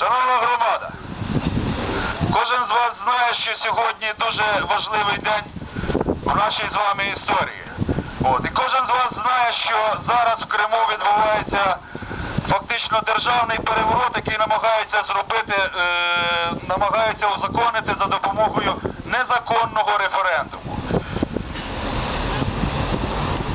Шановна громада, кожен з вас знає, що сьогодні дуже важливий день в нашій з вами історії. От. І кожен з вас знає, що зараз в Криму відбувається фактично державний переворот, який намагається зробити, е, намагається узаконити за допомогою незаконного референдуму.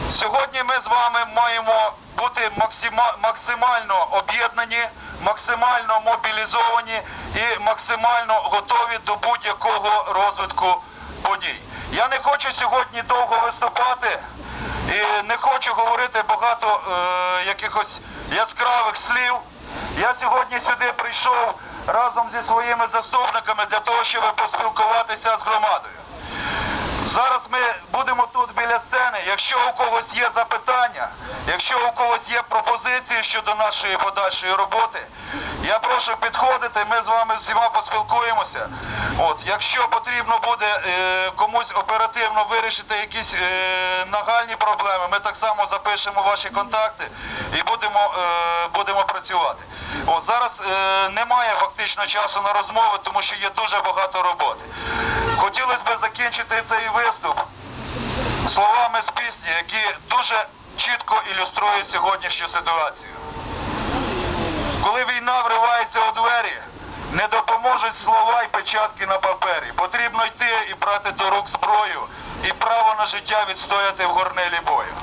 Сьогодні ми з вами маємо бути максима- максимально об'єднані, максимально мобілізовані і максимально готові до будь-якого розвитку подій. Я не хочу сьогодні довго виступати і не хочу говорити багато е, якихось яскравих слів. Я сьогодні сюди прийшов разом зі своїми заступниками для того, щоб поспілкуватися з громадою. Зараз ми будемо тут біля сцени. Якщо у когось є запитання, якщо у когось є пропозиції щодо нашої подальшої роботи, я прошу підходити, ми з вами всіма поспілкуємося. От, якщо потрібно буде е, комусь оперативно вирішити якісь е, нагальні проблеми, ми так само запишемо ваші контакти і будемо, е, будемо працювати. От зараз е, немає фактично часу на розмови, тому що є дуже багато роботи. Хотілося б закінчити цей виступ які дуже чітко ілюструють сьогоднішню ситуацію. Коли війна вривається у двері, не допоможуть слова й печатки на папері. Потрібно йти і брати до рук зброю і право на життя відстояти в горнилі бою.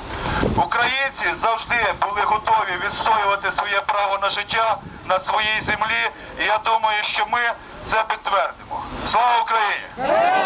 Українці завжди були готові відстоювати своє право на життя на своїй землі, і я думаю, що ми це підтвердимо. Слава Україні!